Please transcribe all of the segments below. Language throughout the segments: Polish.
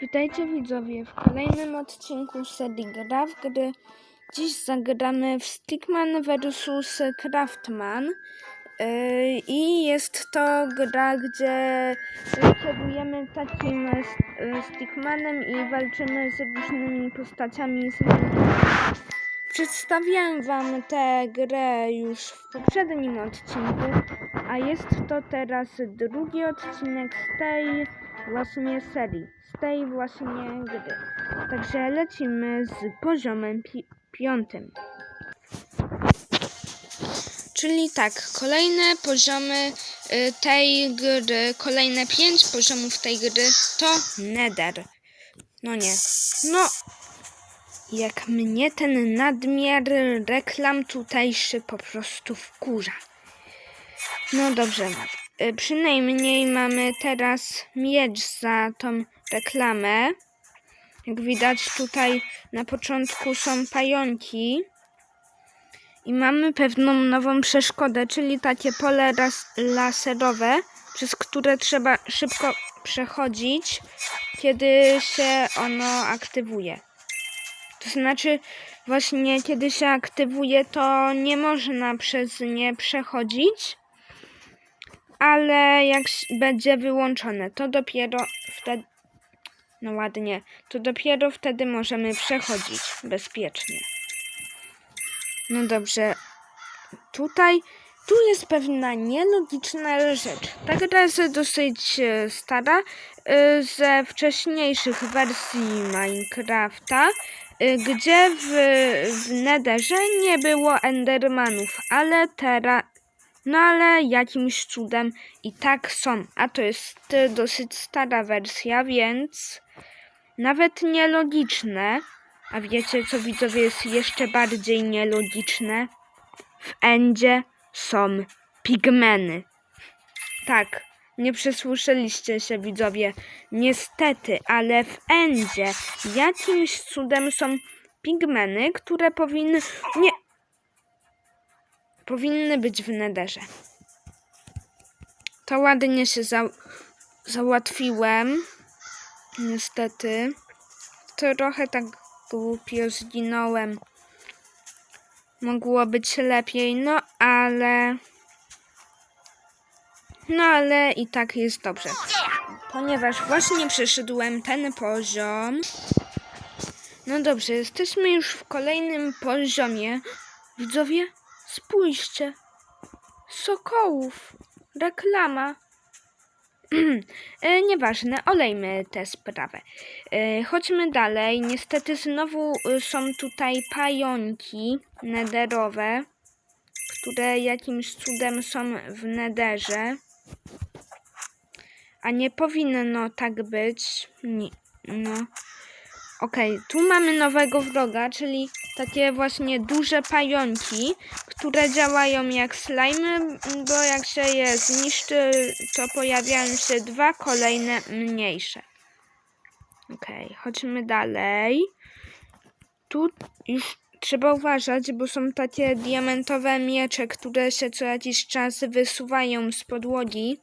Witajcie widzowie w kolejnym odcinku serii Gra w gry. Dziś zagramy w Stickman vs Craftman. Yy, I jest to gra, gdzie kierujemy takim Stickmanem i walczymy z różnymi postaciami. Przedstawiałem wam tę grę już w poprzednim odcinku, a jest to teraz drugi odcinek z tej właśnie serii, z tej właśnie gry. Także lecimy z poziomem pi- piątym. Czyli tak, kolejne poziomy y, tej gry, kolejne pięć poziomów tej gry to Nether. No nie. No, jak mnie ten nadmiar reklam tutejszy po prostu wkurza. No dobrze. Y, Przynajmniej mamy teraz miecz za tą reklamę. Jak widać tutaj na początku są pająki. I mamy pewną nową przeszkodę, czyli takie pole laserowe, przez które trzeba szybko przechodzić, kiedy się ono aktywuje. To znaczy, właśnie kiedy się aktywuje, to nie można przez nie przechodzić, ale jak będzie wyłączone, to dopiero wtedy. No ładnie, to dopiero wtedy możemy przechodzić bezpiecznie. No dobrze, tutaj. Tu jest pewna nielogiczna rzecz. Ta gra jest dosyć e, stara, e, ze wcześniejszych wersji Minecrafta, y, gdzie w, w Netherze nie było Endermanów, ale teraz, no ale jakimś cudem i tak są, a to jest y, dosyć stara wersja, więc nawet nielogiczne, a wiecie co widzowie jest jeszcze bardziej nielogiczne? W Endzie są pigmeny. Tak, nie przesłyszeliście się widzowie. Niestety, ale w Endzie jakimś cudem są pigmeny, które powinny. Nie. Powinny być w nederze. To ładnie się za, załatwiłem. Niestety. Trochę tak głupio zginąłem. Mogło być lepiej, no ale. No ale i tak jest dobrze. Ponieważ właśnie przeszedłem ten poziom. No dobrze, jesteśmy już w kolejnym poziomie. Widzowie, spójrzcie. Sokołów. Reklama. e, nieważne, olejmy tę sprawę. E, chodźmy dalej. Niestety znowu y, są tutaj pająki nederowe, które jakimś cudem są w nederze. A nie powinno tak być. Nie, no. Okej, tu mamy nowego wroga, czyli takie właśnie duże pająki, które działają jak slime, bo jak się je zniszczy, to pojawiają się dwa kolejne mniejsze. Okej, chodźmy dalej. Tu już trzeba uważać, bo są takie diamentowe miecze, które się co jakiś czas wysuwają z podłogi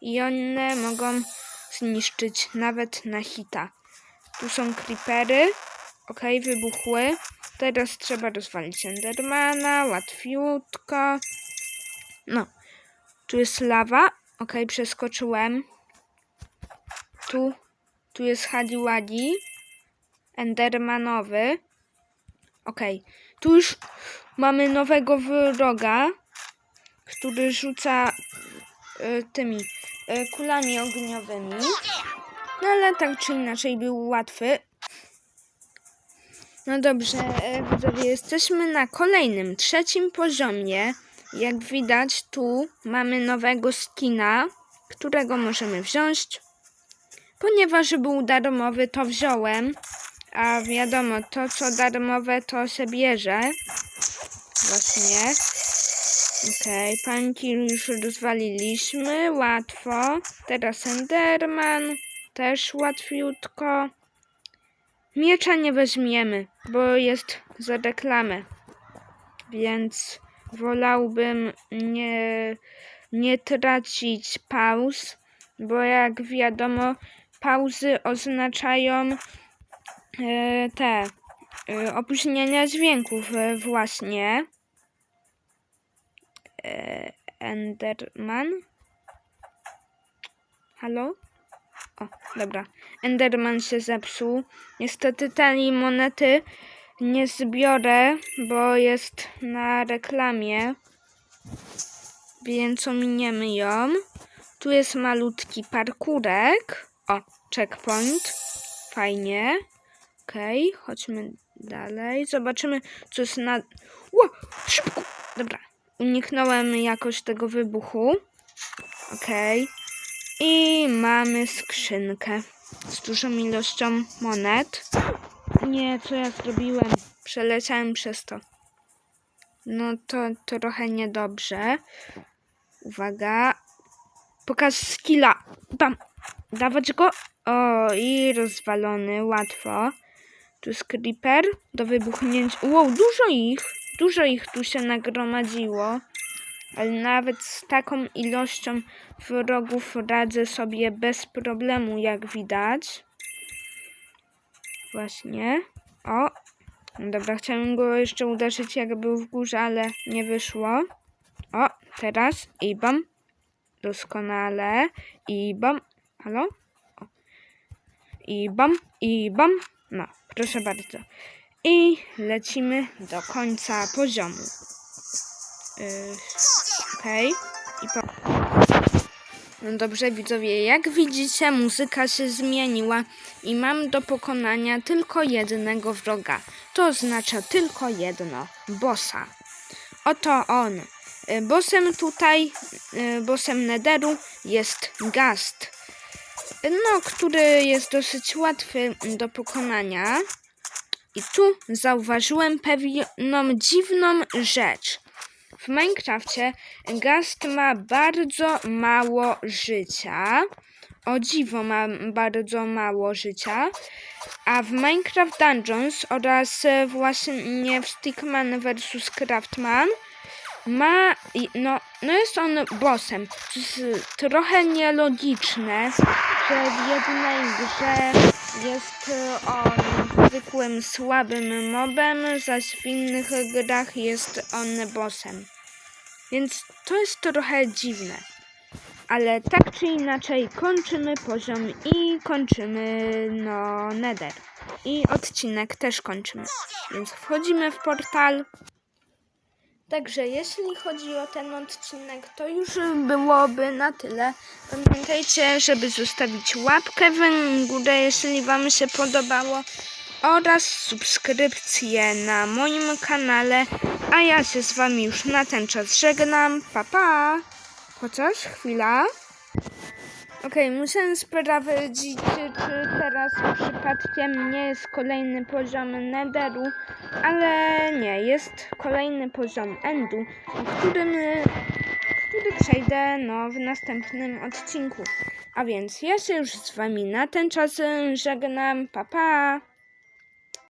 i one mogą zniszczyć nawet na hita. Tu są creepery. Okej, wybuchły. Teraz trzeba rozwalić Endermana, łatwiutko. No, tu jest lawa. Okej, przeskoczyłem. Tu, tu jest Hadiwadi. Endermanowy. Okej, tu już mamy nowego wroga, który rzuca y, tymi y, kulami ogniowymi. No ale tak czy inaczej był łatwy. No dobrze, e, widzowie, jesteśmy na kolejnym, trzecim poziomie. Jak widać, tu mamy nowego skina, którego możemy wziąć. Ponieważ był darmowy, to wziąłem. A wiadomo, to co darmowe, to się bierze. Właśnie. Okej, pańki już rozwaliliśmy, łatwo. Teraz Enderman, też łatwiutko. Miecza nie weźmiemy, bo jest za reklamę. Więc wolałbym nie, nie tracić pauz, bo jak wiadomo, pauzy oznaczają e, te e, opóźnienia dźwięków e, właśnie. E, Enderman? Halo? O, dobra. Enderman się zepsuł. Niestety tej monety nie zbiorę, bo jest na reklamie. Więc ominiemy ją. Tu jest malutki parkurek. O, checkpoint. Fajnie. Okej, chodźmy dalej. Zobaczymy, co jest na... Ło, szybko! Dobra, uniknąłem jakoś tego wybuchu. Okej. I mamy skrzynkę z dużą ilością monet. Nie, co ja zrobiłem? Przeleciałem przez to. No to trochę niedobrze. Uwaga. Pokaż skilla. Bam. Dawać go. O, i rozwalony. Łatwo. Tu jest creeper do wybuchnięcia. Wow, dużo ich. Dużo ich tu się nagromadziło. Ale nawet z taką ilością wrogów radzę sobie bez problemu, jak widać. Właśnie. O. No Dobra, chciałem go jeszcze uderzyć, jak był w górze, ale nie wyszło. O, teraz i bam. Doskonale. I bam. Halo? O. I bam, i bam. No, proszę bardzo. I lecimy do końca poziomu. Yy, Okej. I po... No dobrze, widzowie, jak widzicie, muzyka się zmieniła i mam do pokonania tylko jednego wroga. To oznacza tylko jedno bossa. Oto on. Y, Bossem tutaj, y, bossem Netheru jest Gast, no, który jest dosyć łatwy do pokonania. I tu zauważyłem pewną dziwną rzecz. W Minecrafcie Gast ma bardzo mało życia. O dziwo ma bardzo mało życia. A w Minecraft Dungeons oraz e, właśnie w Stickman vs Craftman ma, no, no jest on bossem. To jest trochę nielogiczne, że w jednej grze jest e, on zwykłym słabym mobem, zaś w innych grach jest on bossem. Więc to jest trochę dziwne. Ale tak czy inaczej kończymy poziom i kończymy no nether. I odcinek też kończymy. Więc wchodzimy w portal. Także jeśli chodzi o ten odcinek, to już byłoby na tyle. Pamiętajcie, żeby zostawić łapkę w górę, jeśli Wam się podobało oraz subskrypcję na moim kanale. A ja się z Wami już na ten czas żegnam. Pa, pa! Chociaż chwila. Okej, muszę sprawdzić, czy teraz przypadkiem nie jest kolejny poziom Netheru, ale nie, jest kolejny poziom Endu, którym, który przejdę no, w następnym odcinku. A więc ja się już z Wami na ten czas żegnam. Pa, pa!